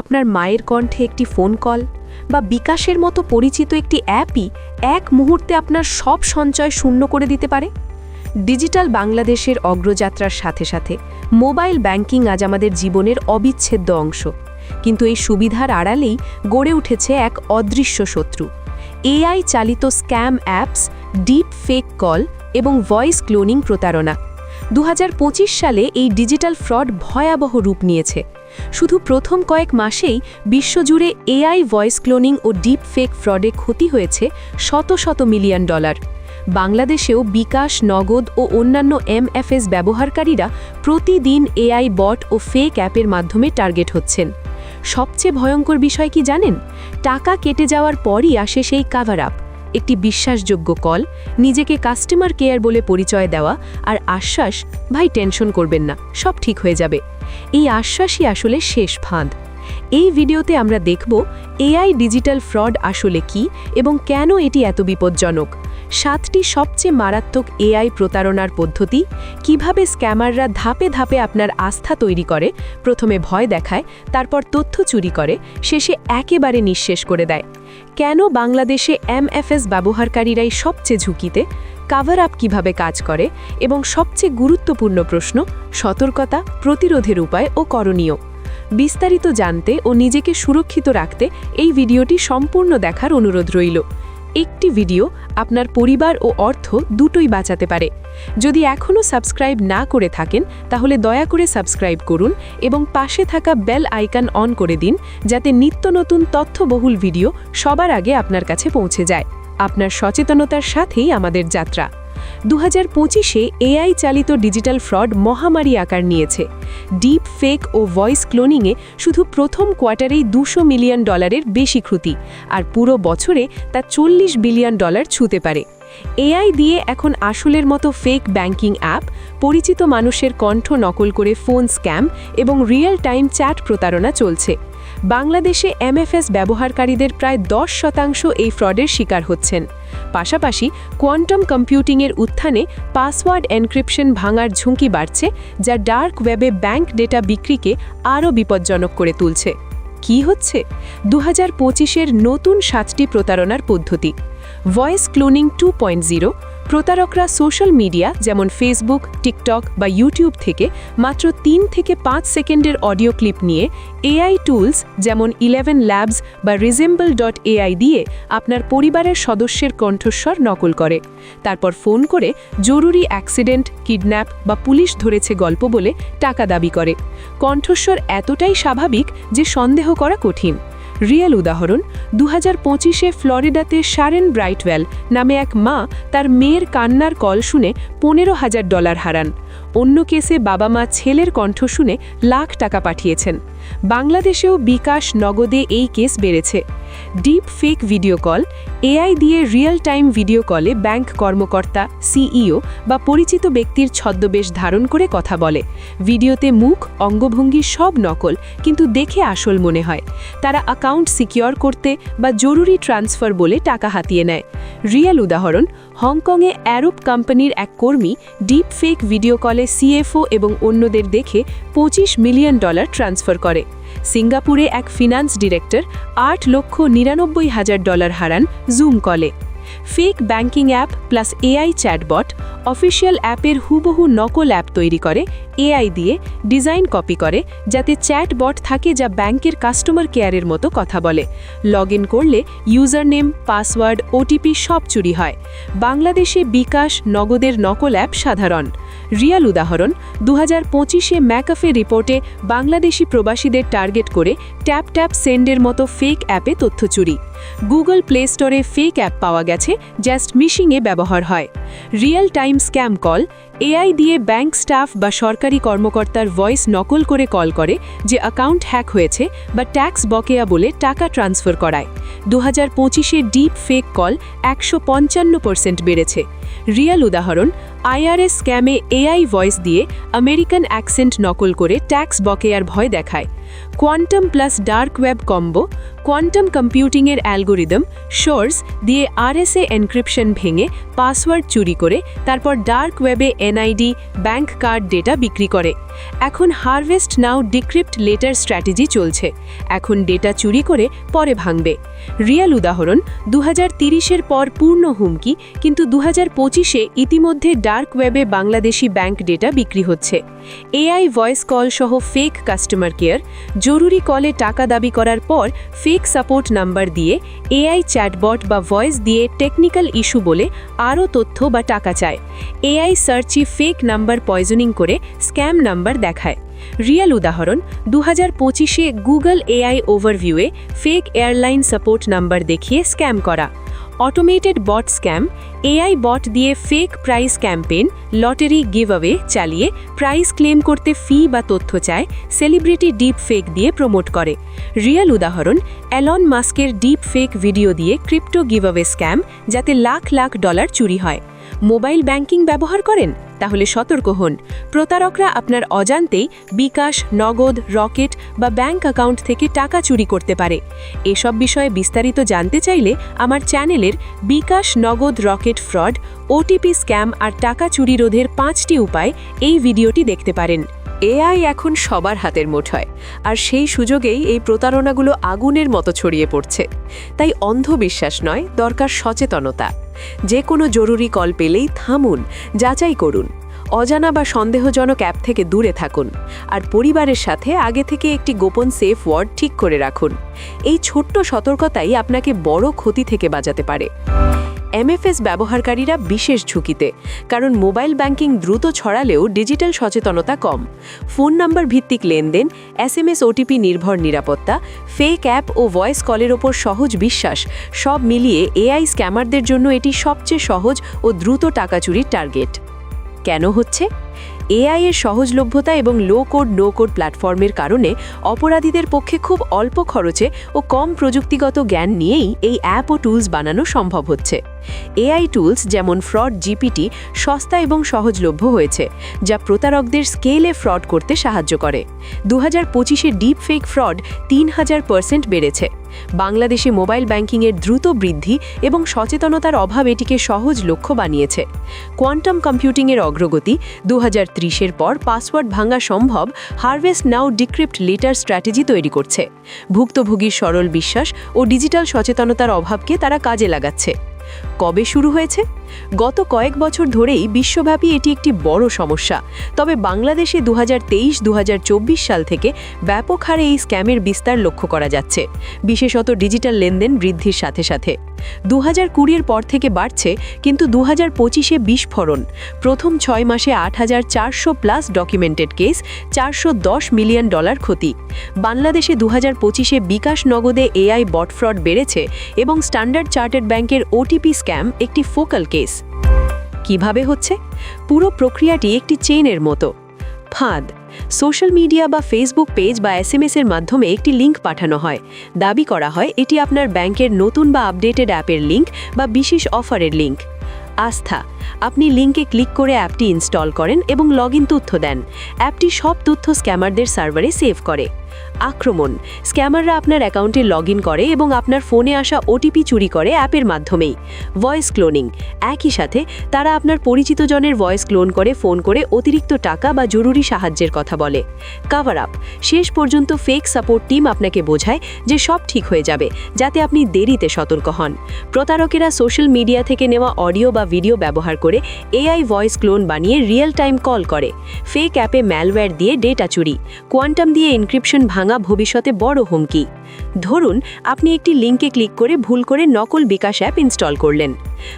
আপনার মায়ের কণ্ঠে একটি ফোন কল বা বিকাশের মতো পরিচিত একটি অ্যাপই এক মুহূর্তে আপনার সব সঞ্চয় শূন্য করে দিতে পারে। ডিজিটাল বাংলাদেশের অগ্রযাত্রার সাথে সাথে মোবাইল ব্যাংকিং আজ আমাদের জীবনের অবিচ্ছেদ্য অংশ। কিন্তু এই সুবিধার আড়ালেই গড়ে উঠেছে এক অদৃশ্য শত্রু। এআই চালিত scam apps deep fake call এবং ভয়েস ক্লোনিং প্রতারণা। দু হাজার পঁচিশ সালে এই ডিজিটাল ফ্রড ভয়াবহ রূপ নিয়েছে। শুধু প্রথম কয়েক মাসেই বিশ্বজুড়ে এআই ভয়েস ক্লোনিং ও ডিপ ফেক ফ্রডে ক্ষতি হয়েছে শত শত মিলিয়ন ডলার। বাংলাদেশেও বিকাশ, নগদ ও অন্যান্য এমএফএস ব্যবহারকারীরা প্রতিদিন এআই বট ও ফেক অ্যাপের মাধ্যমে টার্গেট হচ্ছেন। সবচেয়ে ভয়ঙ্কর বিষয় কি জানেন? টাকা কেটে যাওয়ার পরই আসে সেই কাভার আপ। একটি বিশ্বাসযোগ্য কল, নিজেকে কাস্টমার কেয়ার বলে পরিচয় দেওয়া আর আশ্বাস, ভাই টেনশন করবেন না, সব ঠিক হয়ে যাবে। এই আশ্বাসই আসলে শেষ ফাঁদ। এই ভিডিওতে আমরা দেখব এআই ডিজিটাল ফ্রড আসলে কি এবং কেন এটি এত বিপজ্জনক। সাতটি সবচেয়ে মারাত্মক এআই প্রতারণার পদ্ধতি, কীভাবে স্ক্যামাররা ধাপে ধাপে আপনার আস্থা তৈরি করে, প্রথমে ভয় দেখায়, তারপর তথ্য চুরি করে, শেষে একেবারে নিঃশেষ করে দেয়। কেন বাংলাদেশে এমএফএস ব্যবহারকারীরাই সবচেয়ে ঝুঁকিতে? কাভার আপ কীভাবে কাজ করে? এবং সবচেয়ে গুরুত্বপূর্ণ প্রশ্ন, সতর্কতা, প্রতিরোধের উপায় ও করণীয়। বিস্তারিত জানতে ও নিজেকে সুরক্ষিত রাখতে এই ভিডিওটি সম্পূর্ণ দেখার অনুরোধ রইল। একটি ভিডিও আপনার পরিবার ও অর্থ দুটোই বাঁচাতে পারে। যদি এখনও সাবস্ক্রাইব না করে থাকেন, তাহলে দয়া করে সাবস্ক্রাইব করুন এবং পাশে থাকা বেল আইকন অন করে দিন, যাতে নিত্য নতুন তথ্যবহুল ভিডিও সবার আগে আপনার কাছে পৌঁছে যায়। আপনার সচেতনতার সাথেই আমাদের যাত্রা। দু হাজার পঁচিশে এআই চালিত ডিজিটাল ফ্রড মহামারী আকার নিয়েছে। ডিপ ফেক ও ভয়েস ক্লোনিংয়ে শুধু প্রথম কোয়ার্টারেই দুশো মিলিয়ন ডলারের বেশি ক্ষতি, আর পুরো বছরে তা চল্লিশ বিলিয়ন ডলার ছুঁতে পারে। এআই দিয়ে এখন আসলের মতো ফেক ব্যাংকিং অ্যাপ, পরিচিত মানুষের কণ্ঠ নকল করে ফোন স্ক্যাম এবং রিয়েল টাইম চ্যাট প্রতারণা চলছে। বাংলাদেশে এমএফএস ব্যবহারকারীদের প্রায় দশ শতাংশ এই ফ্রডের শিকার হচ্ছেন। পাশাপাশি কোয়ান্টাম কম্পিউটিংয়ের উত্থানে পাসওয়ার্ড এনক্রিপশন ভাঙার ঝুঁকি বাড়ছে, যা ডার্ক ওয়েবে ব্যাংক ডেটা বিক্রিকে আরও বিপজ্জনক করে তুলছে। কি হচ্ছে? দু হাজার পঁচিশের নতুন সাতটি প্রতারণার পদ্ধতি। Voice cloning two point zero প্রতারকরা social media, যেমন ফেসবুক টিকটক বা ইউটিউব থেকে মাত্র তিন থেকে পাঁচ সেকেন্ডের অডিও ক্লিপ নিয়ে এআই টুলস যেমন ইলেভেন ল্যাবস বা রিজেম্বল ডট এআই দিয়ে আপনার পরিবারের সদস্যের কণ্ঠস্বর নকল করে। তারপর ফোন করে জরুরি অ্যাক্সিডেন্ট কিডন্যাপ বা পুলিশ ধরেছে গল্প বলে টাকা দাবি করে। কণ্ঠস্বর এতটাই স্বাভাবিক যে সন্দেহ করা কঠিন। রিয়েল উদাহরণ দু হাজার পঁচিশে ফ্লোরিডাতে শারেন ব্রাইটওয়েল নামে এক মা তার মেয়ের কান্নার কল শুনে পনেরো হাজার ডলার হারান। অন্য কেসে বাবা মা ছেলের কণ্ঠ শুনে লাখ টাকা পাঠিয়েছেন। বাংলাদেশেও বিকাশ নগদে এই কেস বেড়েছে। Deep fake video call, AI দিয়ে রিয়েল টাইম ভিডিও কলে ব্যাংক কর্মকর্তা, সিইও বা পরিচিত ব্যক্তির ছদ্মবেশ ধারণ করে কথা বলে। ভিডিওতে মুখ, অঙ্গভঙ্গি সব নকল, কিন্তু দেখে আসল মনে হয়। তারা অ্যাকাউন্ট সিকিওর করতে বা জরুরি ট্রান্সফার বলে টাকা হাতিয়ে নেয়। রিয়েল উদাহরণ, হংকংয়ে অ্যারোপ কোম্পানির এক কর্মী ডিপ ফেক ভিডিও কলে সিএফও এবং অন্যদের দেখে পঁচিশ মিলিয়ন ডলার ট্রান্সফার করে। সিঙ্গাপুরে এক ফিনান্স ডিরেক্টর আট লক্ষ নিরানব্বই হাজার ডলার হারান জুম কলে। Fake banking app plus AI chatbot official অ্যাপের হুবহু নকল অ্যাপ তৈরি করে এআই দিয়ে ডিজাইন কপি করে, যাতে চ্যাট বট থাকে যা ব্যাংকের কাস্টমার কেয়ারের মতো কথা বলে। লগ করলে ইউজার নেম পাসওয়ার্ড, ওটিপি সব চুরি হয়। বাংলাদেশে বিকাশ নগদের নকল অ্যাপ সাধারণ। রিয়াল উদাহরণ দু হাজার পঁচিশে ম্যাকাফে রিপোর্টে বাংলাদেশি প্রবাসীদের টার্গেট করে ট্যাপ ট্যাপ সেন্ডের মতো ফেক অ্যাপে তথ্য চুরি। গুগল প্লে স্টোরে ফেক অ্যাপ পাওয়া গেছে, জাস্ট মিশিংয়ে ব্যবহার হয়। Real time scam call AI দিয়ে ব্যাংক স্টাফ বা সরকারি কর্মকর্তার ভয়েস নকল করে কল করে যে অ্যাকাউন্ট হ্যাক হয়েছে বা ট্যাক্স বকেয়া বলে টাকা ট্রান্সফার করায়। দু হাজার পঁচিশে ডিপ ফেক কল একশো পঞ্চান্ন পার্সেন্ট বেড়েছে। রিয়াল উদাহরণ, আইআরএস স্ক্যামে এআই ভয়েস দিয়ে আমেরিকান অ্যাকসেন্ট নকল করে ট্যাক্স বকেয়ার ভয় দেখায়। Quantum plus dark web combo quantum কম্পিউটিংয়ের algorithm Shor's দিয়ে আরএসএ এনক্রিপশন ভেঙে পাসওয়ার্ড চুরি করে, তারপর ডার্ক ওয়েবে এনআইডি ব্যাংক কার্ড ডেটা বিক্রি করে। এখন harvest now decrypt later strategy চলছে। এখন ডেটা চুরি করে পরে ভাঙবে। রিয়াল উদাহরণ দু হাজার পর পূর্ণ হুমকি, কিন্তু দু হাজার ইতিমধ্যে ডার্ক ওয়েবে বাংলাদেশি ব্যাংক ডেটা বিক্রি হচ্ছে। এআই ভয়েস কল সহ ফেক কাস্টমার কেয়ার জরুরি কলে টাকা দাবি করার পর ফেক সাপোর্ট নাম্বার দিয়ে এআই চ্যাটবট বা ভয়েস দিয়ে টেকনিক্যাল ইস্যু বলে আরও তথ্য বা টাকা চায়। এআই সার্চি ফেক নাম্বার পয়জনিং করে স্ক্যাম নাম্বার দেখায়। রিয়েল উদাহরণ দু হাজার পঁচিশে গুগল এআই ওভারভিউয়ে ফেক এয়ারলাইন সাপোর্ট নাম্বার দেখিয়ে স্ক্যাম করা। Automated bot scam AI bot দিয়ে fake prize campaign lottery giveaway চালিয়ে প্রাইস ক্লেম করতে ফি বা তথ্য চায় সেলিব্রিটি ডিপ ফেক দিয়ে প্রমোট করে। রিয়েল উদাহরণ অ্যালন মাস্কের ডিপ ফেক ভিডিও দিয়ে ক্রিপ্টো গিভঅ্যাওয়ে স্ক্যাম যাতে লাখ লাখ ডলার চুরি হয়। মোবাইল ব্যাংকিং ব্যবহার করেন? তাহলে সতর্ক হন। প্রতারকরা আপনার অজান্তেই বিকাশ, নগদ, রকেট বা ব্যাংক অ্যাকাউন্ট থেকে টাকা চুরি করতে পারে। এসব বিষয়ে বিস্তারিত জানতে চাইলে আমার চ্যানেলের bKash, Nagad, Rocket fraud, OTP scam আর টাকা চুরি রোধের পাঁচটি উপায় এই ভিডিওটি দেখতে পারেন। এআই এখন সবার হাতের মুঠোয় আর সেই সুযোগেই এই প্রতারণাগুলো আগুনের মতো ছড়িয়ে পড়ছে। তাই অন্ধবিশ্বাস নয়, দরকার সচেতনতা। যে কোনো জরুরি কল পেলেই থামুন, যাচাই করুন। অজানা বা সন্দেহজনক অ্যাপ থেকে দূরে থাকুন, আর পরিবারের সাথে আগে থেকে একটি গোপন সেফ ওয়ার্ড ঠিক করে রাখুন। এই ছোট্ট সতর্কতাই আপনাকে বড় ক্ষতি থেকে বাঁচাতে পারে। এমএফএস ব্যবহারকারীরা বিশেষ ঝুঁকিতে, কারণ মোবাইল ব্যাংকিং দ্রুত ছড়ালেও ডিজিটাল সচেতনতা কম। ফোন নাম্বার ভিত্তিক লেনদেন, এসএমএস ওটিপি নির্ভর নিরাপত্তা, ফেক অ্যাপ ও ভয়েস কলের ওপর সহজ বিশ্বাস, সব মিলিয়ে এআই স্ক্যামারদের জন্য এটি সবচেয়ে সহজ ও দ্রুত টাকা চুরির টার্গেট। কেন হচ্ছে? এআই এর সহজলভ্যতা এবং লো কোড নো কোড প্ল্যাটফর্মের কারণে অপরাধীদের পক্ষে খুব অল্প খরচে ও কম প্রযুক্তিগত জ্ঞান নিয়েই এই অ্যাপ ও টুলস বানানো সম্ভব হচ্ছে। এআই টুলস যেমন ফ্রড জিপিটি সস্তা এবং সহজলভ্য হয়েছে, যা প্রতারকদের স্কেলে ফ্রড করতে সাহায্য করে। দু হাজার পঁচিশে ডিপ ফেক ফ্রড তিন হাজার পার্সেন্ট বেড়েছে। বাংলাদেশে মোবাইল ব্যাংকিংয়ের দ্রুত বৃদ্ধি এবং সচেতনতার অভাব এটিকে সহজ লক্ষ্য বানিয়েছে। কোয়ান্টাম কম্পিউটিংয়ের অগ্রগতি দু হাজার ত্রিশের পর পাসওয়ার্ড ভাঙা সম্ভব harvest now decrypt later strategy তৈরি করছে। ভুক্তভোগীর সরল বিশ্বাস ও ডিজিটাল সচেতনতার অভাবকে তারা কাজে লাগাচ্ছে। কবে শুরু হয়েছে? গত কয়েক বছর ধরেই বিশ্বব্যাপী এটি একটি বড় সমস্যা। তবে বাংলাদেশে দু হাজার সাল থেকে ব্যাপক হারে এই স্ক্যামের বিস্তার লক্ষ্য করা যাচ্ছে। বিশেষত ডিজিটাল লেনদেন বৃদ্ধির সাথে সাথে। দু হাজার কুড়ির পর থেকে বাড়ছে, কিন্তু দু হাজার পঁচিশে বিস্ফোরণ। প্রথম ছয় মাসে আট হাজার চারশো প্লাস ডকুমেন্টেড কেস, চারশো দশ মিলিয়ন ডলার ক্ষতি। বাংলাদেশে দু হাজার পঁচিশে বিকাশ নগদে এআই বট ফ্রড বেড়েছে এবং স্ট্যান্ডার্ড চার্টার্ড ব্যাংকের ওটিপি স্ক্যাম একটি ফোকাল কেস কীভাবে হচ্ছে? পুরো প্রক্রিয়াটি একটি চেইনের মতো। ফাঁদ। সোশ্যাল মিডিয়া বা ফেসবুক পেজ বা এসএমএস এর মাধ্যমে একটি লিঙ্ক পাঠানো হয়। দাবি করা হয়, এটি আপনার ব্যাংকের নতুন বা আপডেটেড অ্যাপের লিঙ্ক বা বিশেষ অফারের লিঙ্ক আস্থা। আপনি লিঙ্কে ক্লিক করে অ্যাপটি ইনস্টল করেন এবং লগ তথ্য দেন। অ্যাপটি সব তথ্য স্ক্যামারদের সার্ভারে সেভ করে। আক্রমণ। স্ক্যামাররা আপনার অ্যাকাউন্টে লগ করে এবং আপনার ফোনে আসা ওটিপি চুরি করে অ্যাপের মাধ্যমেই। Voice cloning. একই সাথে, তারা আপনার পরিচিত জনের ভয়েস ক্লোন করে ফোন করে অতিরিক্ত টাকা বা জরুরি সাহায্যের কথা বলে। Cover up. শেষ পর্যন্ত ফেক সাপোর্ট টিম আপনাকে বোঝায় যে সব ঠিক হয়ে যাবে, যাতে আপনি দেরিতে সতর্ক হন। প্রতারকেরা সোশ্যাল মিডিয়া থেকে নেওয়া অডিও বা ভিডিও ব্যবহার করে এআই ভয়েস ক্লোন বানিয়ে রিয়েল টাইম কল করে। ফেক অ্যাপে ম্যালওয়্যার দিয়ে ডেটা চুরি। কোয়ান্টাম দিয়ে এনক্রিপশন ভাঙা ভবিষ্যতে বড় হুমকি। ধরুন, আপনি একটি লিঙ্কে ক্লিক করে ভুল করে নকল বিকাশ অ্যাপ ইনস্টল করলেন।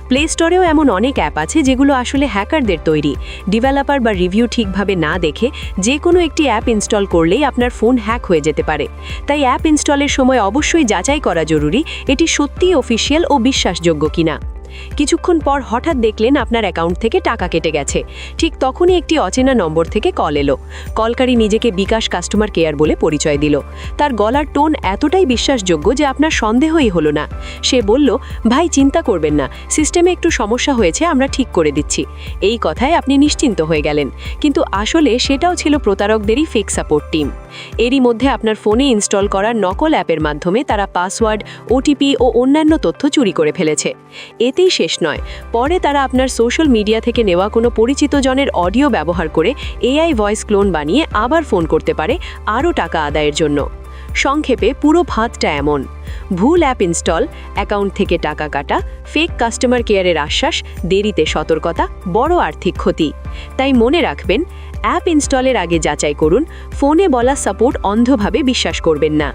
প্লে স্টোরেও এমন অনেক অ্যাপ আছে যেগুলো আসলে হ্যাকারদের তৈরি। ডেভেলপার বা রিভিউ ঠিকভাবে না দেখে যে কোনো একটি অ্যাপ ইনস্টল করলেই আপনার ফোন হ্যাক হয়ে যেতে পারে। তাই অ্যাপ ইনস্টলের সময় অবশ্যই যাচাই করা জরুরি, এটি সত্যিই অফিসিয়াল ও বিশ্বাসযোগ্য কিনা। কিছুক্ষণ পর হঠাৎ দেখলেন আপনার অ্যাকাউন্ট থেকে টাকা কেটে গেছে। ঠিক তখনই একটি অচেনা নম্বর থেকে কল এলো। কলকারী নিজেকে বিকাশ কাস্টমার কেয়ার বলে পরিচয় দিল। তার গলার টোন এতটাই বিশ্বাসযোগ্য যে আপনার সন্দেহই হলো না। সে বলল, ভাই, চিন্তা করবেন না। সিস্টেমে একটু সমস্যা হয়েছে, আমরা ঠিক করে দিচ্ছি। এই কথায় আপনি নিশ্চিন্ত হয়ে গেলেন। কিন্তু আসলে সেটাও ছিল প্রতারকদেরই ফেক সাপোর্ট টিম এরই মধ্যে আপনার ফোনে ইনস্টল করা নকল অ্যাপের মাধ্যমে তারা পাসওয়ার্ড, ওটিপি ও অন্যান্য তথ্য চুরি করে ফেলেছে। এতেই শেষ নয়। পরে তারা আপনার সোশ্যাল মিডিয়া থেকে নেওয়া কোনো পরিচিত জনের অডিও ব্যবহার করে এআই ভয়েস ক্লোন বানিয়ে আবার ফোন করতে পারে আরও টাকা আদায়ের জন্য। সংক্ষেপে, পুরো ভাতটা এমন। ভুল অ্যাপ ইনস্টল, অ্যাকাউন্ট থেকে টাকা কাটা, ফেক কাস্টমার কেয়ারের আশ্বাস, দেরিতে সতর্কতা, বড় আর্থিক ক্ষতি। তাই মনে রাখবেন, অ্যাপ ইনস্টলের আগে যাচাই করুন, ফোনে বলা সাপোর্ট অন্ধভাবে বিশ্বাস করবেন না।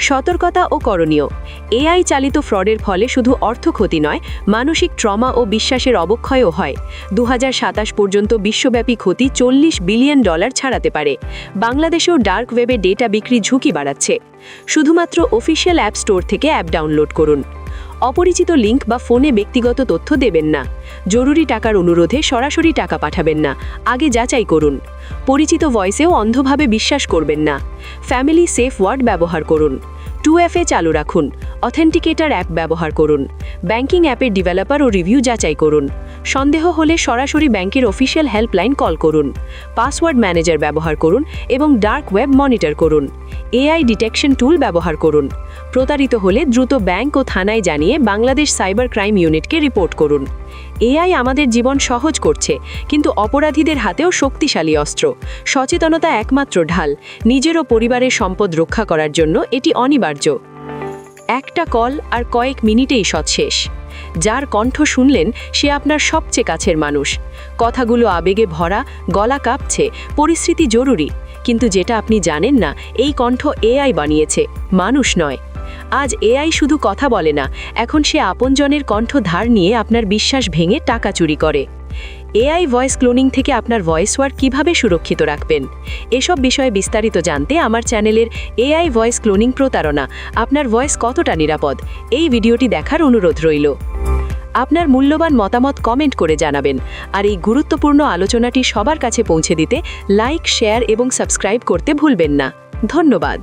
সতর্কতা ও করণীয়। এআই চালিত ফ্রডের ফলে শুধু অর্থ ক্ষতি নয়, মানসিক ট্রমা ও বিশ্বাসের অবক্ষয়ও হয়। দু হাজার সাতাশ পর্যন্ত বিশ্বব্যাপী ক্ষতি চল্লিশ বিলিয়ন ডলার ছাড়াতে পারে। বাংলাদেশেও ডার্ক ওয়েবে ডেটা বিক্রি ঝুঁকি বাড়াচ্ছে। শুধুমাত্র অফিসিয়াল অ্যাপ স্টোর থেকে অ্যাপ ডাউনলোড করুন। অপরিচিত লিঙ্ক বা ফোনে ব্যক্তিগত তথ্য দেবেন না। জরুরি টাকার অনুরোধে সরাসরি টাকা পাঠাবেন না। আগে যাচাই করুন। পরিচিত ভয়েসেও অন্ধভাবে বিশ্বাস করবেন না। ফ্যামিলি সেফ ওয়ার্ড ব্যবহার করুন। টু এফে চালু রাখুন। অথেন্টিকেটার অ্যাপ ব্যবহার করুন। ব্যাংকিং অ্যাপের ডেভেলপার ও রিভিউ যাচাই করুন। সন্দেহ হলে সরাসরি ব্যাংকের অফিসিয়াল হেল্পলাইন কল করুন। পাসওয়ার্ড ম্যানেজার ব্যবহার করুন এবং ডার্ক ওয়েব মনিটর করুন। এআই ডিটেকশন টুল ব্যবহার করুন। প্রতারিত হলে দ্রুত ব্যাংক ও থানায় জানিয়ে বাংলাদেশ সাইবার ক্রাইম ইউনিটকে রিপোর্ট করুন। এআই আমাদের জীবন সহজ করছে, কিন্তু অপরাধীদের হাতেও শক্তিশালী অস্ত্র। সচেতনতা একমাত্র ঢাল। নিজের ও পরিবারের সম্পদ রক্ষা করার জন্য এটি অনিবার্য। একটা কল আর কয়েক মিনিটেই সৎ শেষ। যার কণ্ঠ শুনলেন সে আপনার সবচেয়ে কাছের মানুষ। কথাগুলো আবেগে ভরা, গলা কাঁপছে, পরিস্থিতি জরুরি। কিন্তু যেটা আপনি জানেন না, এই কণ্ঠ এআই বানিয়েছে, মানুষ নয়। আজ এআই শুধু কথা বলে না, এখন সে আপনজনের কণ্ঠ ধার নিয়ে আপনার বিশ্বাস ভেঙে টাকা চুরি করে। এআই ভয়েস ক্লোনিং থেকে আপনার ভয়েস ওয়ার্ড কীভাবে সুরক্ষিত রাখবেন? এসব বিষয়ে বিস্তারিত জানতে আমার চ্যানেলের এআই ভয়েস ক্লোনিং প্রতারণা, আপনার ভয়েস কতটা নিরাপদ? এই ভিডিওটি দেখার অনুরোধ রইল। আপনার মূল্যবান মতামত কমেন্ট করে জানাবেন, আর এই গুরুত্বপূর্ণ আলোচনাটি সবার কাছে পৌঁছে দিতে লাইক, শেয়ার এবং সাবস্ক্রাইব করতে ভুলবেন না। ধন্যবাদ।